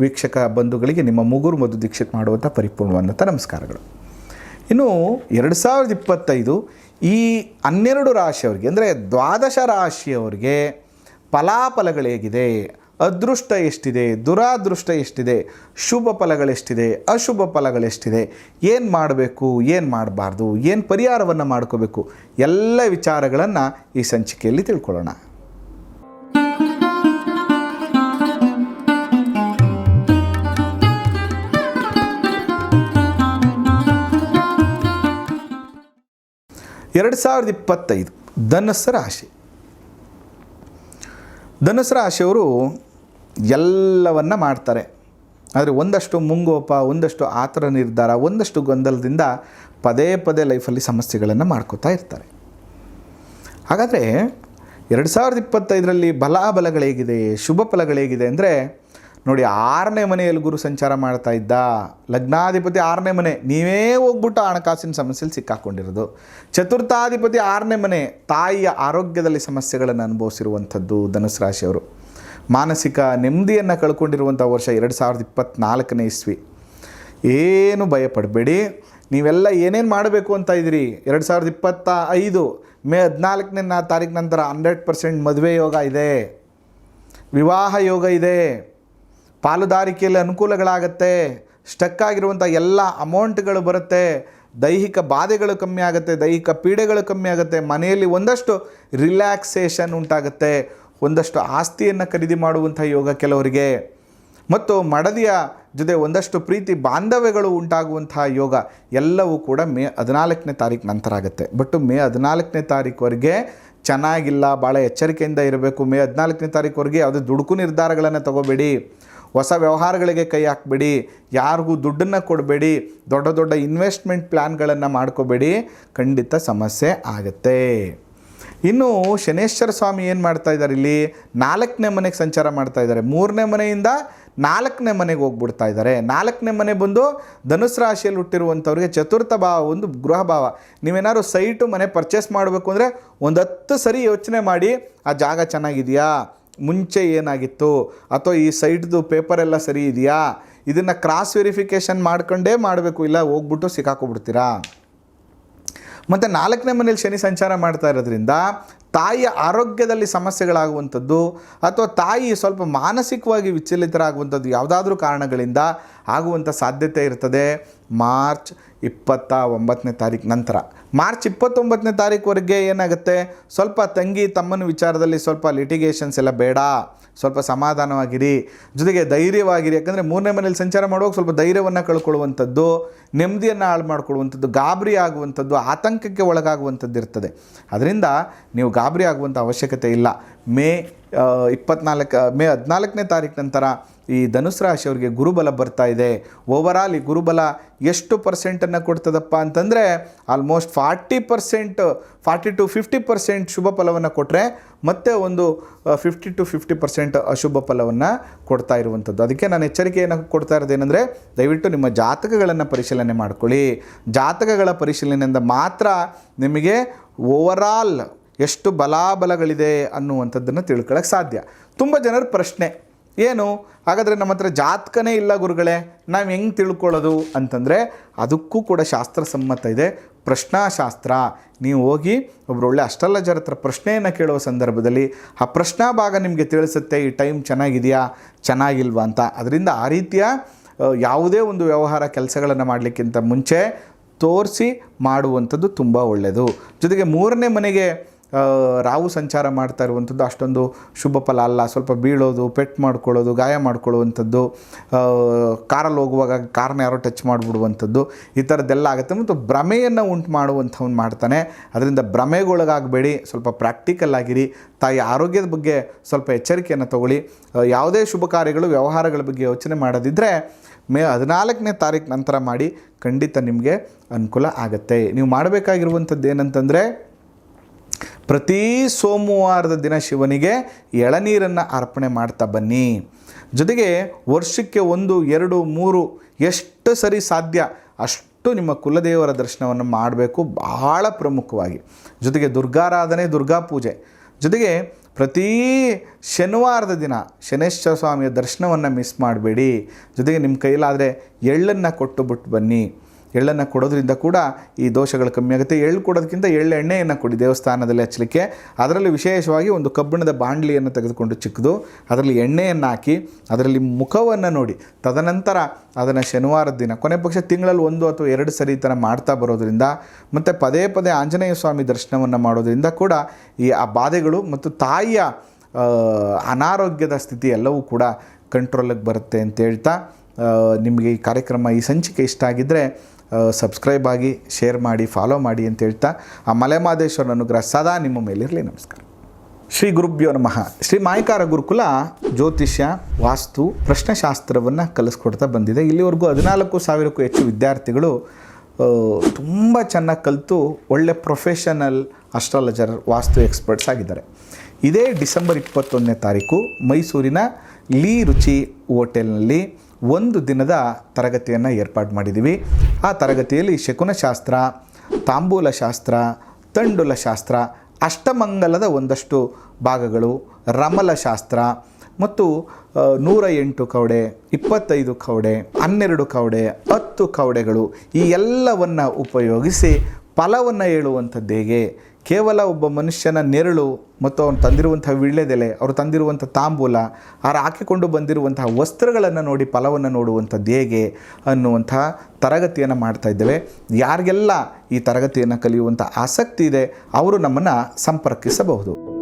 ವೀಕ್ಷಕ ಬಂಧುಗಳಿಗೆ ನಿಮ್ಮ ಮುಗುರು ಮಧು ದೀಕ್ಷಿತ್ ಮಾಡುವಂಥ ಪರಿಪೂರ್ಣವಾದಂಥ ನಮಸ್ಕಾರಗಳು. ಇನ್ನು ಎರಡು ಸಾವಿರದ ಇಪ್ಪತ್ತೈದು ಈ ಹನ್ನೆರಡು ರಾಶಿಯವರಿಗೆ, ಅಂದರೆ ದ್ವಾದಶ ರಾಶಿಯವರಿಗೆ ಫಲಾಫಲಗಳು ಹೇಗಿದೆ? ಅದೃಷ್ಟ ಎಷ್ಟಿದೆ? ದುರಾದೃಷ್ಟ ಎಷ್ಟಿದೆ? ಶುಭ ಫಲಗಳೆಷ್ಟಿದೆ ಅಶುಭ ಫಲಗಳೆಷ್ಟಿದೆ ಏನು ಮಾಡಬೇಕು? ಏನು ಮಾಡಬಾರ್ದು? ಏನು ಪರಿಹಾರವನ್ನು ಮಾಡ್ಕೋಬೇಕು? ಎಲ್ಲ ವಿಚಾರಗಳನ್ನು ಈ ಸಂಚಿಕೆಯಲ್ಲಿ ತಿಳ್ಕೊಳ್ಳೋಣ. ಎರಡು ಸಾವಿರದ ಇಪ್ಪತ್ತೈದು ಧನಸ್ಸು ರಾಶಿ ಧನಸ್ಸು ರಾಶಿಯವರು ಎಲ್ಲವನ್ನ ಮಾಡ್ತಾರೆ. ಆದರೆ ಒಂದಷ್ಟು ಮುಂಗೋಪ, ಒಂದಷ್ಟು ಆತರ ನಿರ್ಧಾರ, ಒಂದಷ್ಟು ಗೊಂದಲದಿಂದ ಪದೇ ಪದೇ ಲೈಫಲ್ಲಿ ಸಮಸ್ಯೆಗಳನ್ನು ಮಾಡ್ಕೋತಾ ಇರ್ತಾರೆ. ಹಾಗಾದರೆ ಎರಡು ಸಾವಿರದ ಇಪ್ಪತ್ತೈದರಲ್ಲಿ ಬಲಾಬಲಗಳೇಗಿದೆ, ಶುಭ ಫಲಗಳೇಗಿದೆ ಅಂದರೆ ನೋಡಿ ಆರನೇ ಮನೆಯಲ್ಲಿ ಗುರು ಸಂಚಾರ ಮಾಡ್ತಾ ಇದ್ದ ಲಗ್ನಾಧಿಪತಿ ಆರನೇ ಮನೆ, ನೀವೇ ಹೋಗ್ಬಿಟ್ಟು ಹಣಕಾಸಿನ ಸಮಸ್ಯೆಯಲ್ಲಿ ಸಿಕ್ಕಾಕ್ಕೊಂಡಿರೋದು ಚತುರ್ಥಾಧಿಪತಿ ಆರನೇ ಮನೆ, ತಾಯಿಯ ಆರೋಗ್ಯದಲ್ಲಿ ಸಮಸ್ಯೆಗಳನ್ನು ಅನುಭವಿಸಿರುವಂಥದ್ದು ಧನುಸು ರಾಶಿಯವರು. ಮಾನಸಿಕ ನೆಮ್ಮದಿಯನ್ನು ಕಳ್ಕೊಂಡಿರುವಂಥ ವರ್ಷ ಎರಡು ಸಾವಿರದ ಇಪ್ಪತ್ತ್ನಾಲ್ಕನೇ ಇಸ್ವಿ. ಏನು ಭಯಪಡಬೇಡಿ, ನೀವೆಲ್ಲ ಏನೇನು ಮಾಡಬೇಕು ಅಂತ ಇದ್ದೀರಿ? ಎರಡು ಸಾವಿರದ ಇಪ್ಪತ್ತ ಐದು, ಮೇ ಹದಿನಾಲ್ಕನೇ ತಾರೀಕು ನಂತರ ಹಂಡ್ರೆಡ್ ಪರ್ಸೆಂಟ್ ಮದುವೆ ಯೋಗ ಇದೆ. ವಿವಾಹ ಯೋಗ ಇದೆ. ಪಾಲುದಾರಿಕೆಯಲ್ಲಿ ಅನುಕೂಲಗಳಾಗತ್ತೆ ಸ್ಟಕ್ ಆಗಿರುವಂಥ ಎಲ್ಲ ಅಮೌಂಟ್ಗಳು ಬರುತ್ತೆ, ದೈಹಿಕ ಬಾಧೆಗಳು ಕಮ್ಮಿ ಆಗುತ್ತೆ, ದೈಹಿಕ ಪೀಡೆಗಳು ಕಮ್ಮಿ ಆಗುತ್ತೆ, ಮನೆಯಲ್ಲಿ ಒಂದಷ್ಟು ರಿಲ್ಯಾಕ್ಸೇಷನ್ ಉಂಟಾಗುತ್ತೆ, ಒಂದಷ್ಟು ಆಸ್ತಿಯನ್ನು ಖರೀದಿ ಮಾಡುವಂಥ ಯೋಗ ಕೆಲವರಿಗೆ. ಮತ್ತು ಮಡದಿಯ ಜೊತೆ ಒಂದಷ್ಟು ಪ್ರೀತಿ ಬಾಂಧವ್ಯಗಳು ಉಂಟಾಗುವಂತಹ ಯೋಗ ಎಲ್ಲವೂ ಕೂಡ ಮೇ ಹದಿನಾಲ್ಕನೇ ತಾರೀಕು ನಂತರ ಆಗುತ್ತೆ. ಬಟ್ ಮೇ ಹದಿನಾಲ್ಕನೇ ತಾರೀಕುವರೆಗೆ ಚೆನ್ನಾಗಿಲ್ಲ, ಭಾಳ ಎಚ್ಚರಿಕೆಯಿಂದ ಇರಬೇಕು. ಮೇ ಹದಿನಾಲ್ಕನೇ ತಾರೀಕುವರೆಗೆ ಯಾವುದೇ ದುಡುಕು ನಿರ್ಧಾರಗಳನ್ನು ತಗೋಬೇಡಿ. ಹೊಸ ವ್ಯವಹಾರಗಳಿಗೆ ಕೈ ಹಾಕಬೇಡಿ, ಯಾರಿಗೂ ದುಡ್ಡನ್ನು ಕೊಡಬೇಡಿ, ದೊಡ್ಡ ದೊಡ್ಡ ಇನ್ವೆಸ್ಟ್ಮೆಂಟ್ ಪ್ಲ್ಯಾನ್ಗಳನ್ನು ಮಾಡ್ಕೋಬೇಡಿ, ಖಂಡಿತ ಸಮಸ್ಯೆ ಆಗುತ್ತೆ. ಇನ್ನು ಶನೇಶ್ವರ ಸ್ವಾಮಿ ಏನು ಮಾಡ್ತಾ ಇದ್ದಾರೆ ಇಲ್ಲಿ? ನಾಲ್ಕನೇ ಮನೆಗೆ ಸಂಚಾರ ಮಾಡ್ತಾ ಇದ್ದಾರೆ ಮೂರನೇ ಮನೆಯಿಂದ ನಾಲ್ಕನೇ ಮನೆಗೆ ಹೋಗ್ಬಿಡ್ತಾ ಇದ್ದಾರೆ ನಾಲ್ಕನೇ ಮನೆ ಬಂದು ಧನುಸ್ ರಾಶಿಯಲ್ಲಿ ಹುಟ್ಟಿರುವಂಥವ್ರಿಗೆ ಚತುರ್ಥ ಭಾವ, ಒಂದು ಗೃಹ ಭಾವ. ನೀವೇನಾದ್ರು ಸೈಟು ಮನೆ ಪರ್ಚೇಸ್ ಮಾಡಬೇಕು ಅಂದರೆ ಒಂದು ಹತ್ತು ಸರಿ ಯೋಚನೆ ಮಾಡಿ, ಆ ಜಾಗ ಚೆನ್ನಾಗಿದೆಯಾ? ಮುಂಚೆ ಏನಾಗಿತ್ತು? ಅಥವಾ ಈ ಸೈಟ್ದು ಪೇಪರ್ ಎಲ್ಲ ಸರಿ ಇದೆಯಾ? ಇದನ್ನು ಕ್ರಾಸ್ ವೆರಿಫಿಕೇಷನ್ ಮಾಡ್ಕೊಂಡೇ ಮಾಡಬೇಕು, ಇಲ್ಲ ಹೋಗ್ಬಿಟ್ಟು ಸಿಕ್ಕಾಕೊಬಿಡ್ತೀರಾ? ಮತ್ತು ನಾಲ್ಕನೇ ಮನೇಲಿ ಶನಿ ಸಂಚಾರ ಮಾಡ್ತಾ ಇರೋದ್ರಿಂದ ತಾಯಿಯ ಆರೋಗ್ಯದಲ್ಲಿ ಸಮಸ್ಯೆಗಳಾಗುವಂಥದ್ದು ಅಥವಾ ತಾಯಿ ಸ್ವಲ್ಪ ಮಾನಸಿಕವಾಗಿ ವಿಚಲಿತರಾಗುವಂಥದ್ದು ಯಾವುದಾದ್ರೂ ಕಾರಣಗಳಿಂದ ಆಗುವಂಥ ಸಾಧ್ಯತೆ ಇರ್ತದೆ. ಮಾರ್ಚ್ ಇಪ್ಪತ್ತ ಒಂಬತ್ತನೇ ತಾರೀಕು ನಂತರ. ಮಾರ್ಚ್ ಇಪ್ಪತ್ತೊಂಬತ್ತನೇ ತಾರೀಕುವರೆಗೆ ಏನಾಗುತ್ತೆ? ಸ್ವಲ್ಪ ತಂಗಿ ತಮ್ಮನ ವಿಚಾರದಲ್ಲಿ ಸ್ವಲ್ಪ ಲಿಟಿಗೇಷನ್ಸ್ ಎಲ್ಲ ಬೇಡ. ಸ್ವಲ್ಪ ಸಮಾಧಾನವಾಗಿರಿ. ಜೊತೆಗೆ ಧೈರ್ಯವಾಗಿರಿ. ಯಾಕಂದರೆ ಮೂರನೇ ಮನೇಲಿ ಸಂಚಾರ ಮಾಡುವಾಗ ಸ್ವಲ್ಪ ಧೈರ್ಯವನ್ನು ಕಳ್ಕೊಳ್ಳುವಂಥದ್ದು, ನೆಮ್ಮದಿಯನ್ನು ಹಾಳು ಮಾಡ್ಕೊಳ್ಳುವಂಥದ್ದು ಗಾಬರಿ ಆಗುವಂಥದ್ದು, ಆತಂಕಕ್ಕೆ ಒಳಗಾಗುವಂಥದ್ದು ಇರ್ತದೆ. ಅದರಿಂದ ನೀವು ಗಾಬರಿ ಆಗುವಂಥ ಅವಶ್ಯಕತೆ ಇಲ್ಲ. ಮೇ ಇಪ್ಪತ್ನಾಲ್ಕು, ಮೇ ಹದಿನಾಲ್ಕನೇ ತಾರೀಕು ನಂತರ ಈ ಧನುಸ್ ರಾಶಿಯವರಿಗೆ ಗುರುಬಲ ಬರ್ತಾ ಇದೆ. ಓವರಾಲ್ ಈ ಗುರುಬಲ ಎಷ್ಟು ಪರ್ಸೆಂಟನ್ನು ಕೊಡ್ತದಪ್ಪ ಅಂತಂದರೆ almost forty percent, forty to fifty percent ಶುಭ ಫಲವನ್ನು ಕೊಟ್ಟರೆ ಮತ್ತೆ ಒಂದು ಫಿಫ್ಟಿ ಟು ಫಿಫ್ಟಿ ಪರ್ಸೆಂಟ್ ಅಶುಭ ಫಲವನ್ನು ಕೊಡ್ತಾ ಇರುವಂಥದ್ದು. ಅದಕ್ಕೆ ನಾನು ಎಚ್ಚರಿಕೆಯನ್ನು ಕೊಡ್ತಾ ಇರೋದೇನೆಂದರೆ ದಯವಿಟ್ಟು ನಿಮ್ಮ ಜಾತಕಗಳನ್ನು ಪರಿಶೀಲನೆ ಮಾಡ್ಕೊಳ್ಳಿ. ಜಾತಕಗಳ ಪರಿಶೀಲನೆಯಿಂದ ಮಾತ್ರ ನಿಮಗೆ ಓವರಾಲ್ ಎಷ್ಟು ಬಲಾಬಲಗಳಿದೆ ಅನ್ನುವಂಥದ್ದನ್ನು ತಿಳ್ಕೊಳ್ಳೋಕೆ ಸಾಧ್ಯ. ತುಂಬ ಜನರ ಪ್ರಶ್ನೆ, ಏನು? ಹಾಗಾದರೆ ನಮ್ಮ ಹತ್ರ ಜಾತಕನೇ ಇಲ್ಲ ಗುರುಗಳೇ, ನಾವು ಹೆಂಗೆ ತಿಳ್ಕೊಳ್ಳೋದು ಅಂತಂದರೆ ಅದಕ್ಕೂ ಕೂಡ ಶಾಸ್ತ್ರಸಮ್ಮತ ಇದೆ. ಪ್ರಶ್ನಾಶಾಸ್ತ್ರ, ನೀವು ಹೋಗಿ ಒಬ್ಬರೊಳ್ಳೆ ಅಷ್ಟಲ್ಲಜರ ಹತ್ರ ಪ್ರಶ್ನೆಯನ್ನು ಕೇಳುವ ಸಂದರ್ಭದಲ್ಲಿ ಆ ಪ್ರಶ್ನಾ ಭಾಗ ನಿಮಗೆ ತಿಳಿಸುತ್ತೆ, ಈ ಟೈಮ್ ಚೆನ್ನಾಗಿದೆಯಾ? ಚೆನ್ನಾಗಿಲ್ವಾ? ಅಂತ. ಅದರಿಂದ ಆ ರೀತಿಯ ಯಾವುದೇ ಒಂದು ವ್ಯವಹಾರ ಕೆಲಸಗಳನ್ನು ಮಾಡಲಿಕ್ಕಿಂತ ಮುಂಚೆ ತೋರಿಸಿ ಮಾಡುವಂಥದ್ದು ತುಂಬ ಒಳ್ಳೆಯದು ಜೊತೆಗೆ ಮೂರನೇ ಮನೆಗೆ ರಾಹು ಸಂಚಾರ ಮಾಡ್ತಾ ಇರುವಂಥದ್ದು ಅಷ್ಟೊಂದು ಶುಭ ಫಲ ಅಲ್ಲ. ಸ್ವಲ್ಪ ಬೀಳೋದು, ಪೆಟ್ ಮಾಡ್ಕೊಳ್ಳೋದು, ಗಾಯ ಮಾಡ್ಕೊಳ್ಳುವಂಥದ್ದು ಕಾರಲ್ಲಿ ಹೋಗುವಾಗ ಕಾರನ್ನ ಯಾರೋ ಟಚ್ ಮಾಡಿಬಿಡುವಂಥದ್ದು ಈ ಥರದ್ದೆಲ್ಲ ಆಗುತ್ತೆ. ಮತ್ತು ಭ್ರಮೆಯನ್ನು ಉಂಟು ಮಾಡುವಂಥವ್ನು ಮಾಡ್ತಾನೆ. ಅದರಿಂದ ಭ್ರಮೆಗೊಳಗಾಗಬೇಡಿ. ಸ್ವಲ್ಪ ಪ್ರಾಕ್ಟಿಕಲ್ ಆಗಿರಿ. ತಾಯಿ ಆರೋಗ್ಯದ ಬಗ್ಗೆ ಸ್ವಲ್ಪ ಎಚ್ಚರಿಕೆಯನ್ನು ತಗೊಳ್ಳಿ. ಯಾವುದೇ ಶುಭ ಕಾರ್ಯಗಳು, ವ್ಯವಹಾರಗಳ ಬಗ್ಗೆ ಯೋಚನೆ ಮಾಡದಿದ್ದರೆ ಮೇ ಹದಿನಾಲ್ಕನೇ ತಾರೀಕು ನಂತರ ಮಾಡಿ ಖಂಡಿತ ನಿಮಗೆ ಅನುಕೂಲ ಆಗುತ್ತೆ. ನೀವು ಮಾಡಬೇಕಾಗಿರುವಂಥದ್ದು ಏನಂತಂದರೆ ಪ್ರತಿ ಸೋಮವಾರದ ದಿನ ಶಿವನಿಗೆ ಎಳನೀರನ್ನು ಅರ್ಪಣೆ ಮಾಡ್ತಾ ಬನ್ನಿ. ಜೊತೆಗೆ ವರ್ಷಕ್ಕೆ ಒಂದು, ಎರಡು, ಮೂರು ಎಷ್ಟು ಸರಿ ಸಾಧ್ಯ ಅಷ್ಟು ನಿಮ್ಮ ಕುಲದೇವರ ದರ್ಶನವನ್ನು ಮಾಡಬೇಕು. ಬಹಳ ಪ್ರಮುಖವಾಗಿ. ಜೊತೆಗೆ ದುರ್ಗಾರಾಧನೆ, ದುರ್ಗಾ ಪೂಜೆ. ಜೊತೆಗೆ ಪ್ರತಿ ಶನಿವಾರದ ದಿನ ಶನೇಶ್ವರ ಸ್ವಾಮಿಯ ದರ್ಶನವನ್ನು ಮಿಸ್ ಮಾಡಬೇಡಿ. ಜೊತೆಗೆ ನಿಮ್ಮ ಕೈಲಾದರೆ ಎಳ್ಳನ್ನು ಕೊಟ್ಟು ಬಿಟ್ಟು ಬನ್ನಿ. ಎಳ್ಳನ್ನು ಕೊಡೋದ್ರಿಂದ ಕೂಡ ಈ ದೋಷಗಳು ಕಮ್ಮಿ ಆಗುತ್ತೆ. ಎಳ್ಳು ಕೊಡೋದಕ್ಕಿಂತ ಎಳ್ಳು ಎಣ್ಣೆಯನ್ನು ಕೊಡಿ ದೇವಸ್ಥಾನದಲ್ಲಿ ಹಚ್ಚಲಿಕ್ಕೆ. ಅದರಲ್ಲಿ ವಿಶೇಷವಾಗಿ ಒಂದು ಕಬ್ಬಿಣದ ಬಾಂಡ್ಲಿಯನ್ನು ತೆಗೆದುಕೊಂಡು ಚಿಕ್ಕದು ಅದರಲ್ಲಿ ಎಣ್ಣೆಯನ್ನು ಹಾಕಿ, ಅದರಲ್ಲಿ ಮುಖವನ್ನು ನೋಡಿ. ತದನಂತರ ಅದನ್ನು ಶನಿವಾರದ ದಿನ, ಕೊನೆ ಪಕ್ಷ ತಿಂಗಳಲ್ಲಿ ಒಂದು ಅಥವಾ ಎರಡು ಸರಿ ಥರ ಮಾಡ್ತಾ ಬರೋದ್ರಿಂದ, ಮತ್ತು ಪದೇ ಪದೇ ಆಂಜನೇಯ ಸ್ವಾಮಿ ದರ್ಶನವನ್ನು ಮಾಡೋದರಿಂದ ಕೂಡ ಈ ಆ ಬಾಧೆಗಳು ಮತ್ತು ತಾಯಿಯ ಅನಾರೋಗ್ಯದ ಸ್ಥಿತಿ ಎಲ್ಲವೂ ಕೂಡ ಕಂಟ್ರೋಲಿಗೆ ಬರುತ್ತೆ ಅಂತ ಹೇಳ್ತಾ ನಿಮಗೆ ಈ ಕಾರ್ಯಕ್ರಮ, ಈ ಸಂಚಿಕೆ ಇಷ್ಟ ಆಗಿದ್ದರೆ ಸಬ್ಸ್ಕ್ರೈಬ್ ಆಗಿ ಶೇರ್ ಮಾಡಿ ಫಾಲೋ ಮಾಡಿ ಅಂತ ಹೇಳ್ತಾ ಆ ಮಲೆಮಾದೇಶ್ವರನ ಅನುಗ್ರಹ ಸದಾ ನಿಮ್ಮ ಮೇಲಿರಲಿ ನಮಸ್ಕಾರ. ಶ್ರೀ ಗುರುಭ್ಯೋ ನಮಃ. ಶ್ರೀ ಮಾಯಕಾರ ಗುರುಕುಲ ಜ್ಯೋತಿಷ್ಯ, ವಾಸ್ತು, ಪ್ರಶ್ನಶಾಸ್ತ್ರವನ್ನು ಕಲಿಸ್ಕೊಡ್ತಾ ಬಂದಿದೆ. ಇಲ್ಲಿವರೆಗೂ ಹದಿನಾಲ್ಕು ಸಾವಿರಕ್ಕೂ ಹೆಚ್ಚು ವಿದ್ಯಾರ್ಥಿಗಳು ತುಂಬ ಚೆನ್ನಾಗಿ ಕಲಿತು ಒಳ್ಳೆ ಪ್ರೊಫೆಷನಲ್ ಅಸ್ಟ್ರಾಲಜರ್ ವಾಸ್ತು ಎಕ್ಸ್ಪರ್ಟ್ಸ್ ಆಗಿದ್ದಾರೆ. ಇದೇ ಡಿಸೆಂಬರ್ ಇಪ್ಪತ್ತೊಂದನೇ ತಾರೀಕು ಮೈಸೂರಿನ ಲೀ ರುಚಿ ಹೋಟೆಲ್ನಲ್ಲಿ ಒಂದು ದಿನದ ತರಗತಿಯನ್ನು ಏರ್ಪಾಡು ಮಾಡಿದ್ದೀವಿ ಆ ತರಗತಿಯಲ್ಲಿ ಶಕುನಶಾಸ್ತ್ರ ತಂಡುಲ ಶಾಸ್ತ್ರ ಅಷ್ಟಮಂಗಲದ ಒಂದಷ್ಟು ಭಾಗಗಳು ರಮಲ ಶಾಸ್ತ್ರ ಮತ್ತು ನೂರ ಎಂಟು ಕವಡೆ, ಇಪ್ಪತ್ತೈದು ಕವಡೆ, ಹನ್ನೆರಡು ಕವಡೆ, ಹತ್ತು ಕವಡೆಗಳು ಈ ಎಲ್ಲವನ್ನು ಉಪಯೋಗಿಸಿ ಫಲವನ್ನು ಹೇಳುವಂಥದ್ದು ಹೇಗೆ ಕೇವಲ ಒಬ್ಬ ಮನುಷ್ಯನ ನೆರಳು ಮತ್ತು ಅವನು ತಂದಿರುವಂಥ ವಿಳ್ಳೆದೆಲೆ, ಅವರು ತಂದಿರುವಂಥ ತಾಂಬೂಲ ಅವರು ಹಾಕಿಕೊಂಡು ಬಂದಿರುವಂತಹ ವಸ್ತ್ರಗಳನ್ನು ನೋಡಿ ಫಲವನ್ನು ನೋಡುವಂಥದ್ದು ಹೇಗೆ ಅನ್ನುವಂಥ ತರಗತಿಯನ್ನು ಮಾಡ್ತಾ ಇದ್ದೇವೆ. ಯಾರಿಗೆಲ್ಲ ಈ ತರಗತಿಯನ್ನು ಕಲಿಯುವಂಥ ಆಸಕ್ತಿ ಇದೆ, ಅವರು ನಮ್ಮನ್ನು ಸಂಪರ್ಕಿಸಬಹುದು.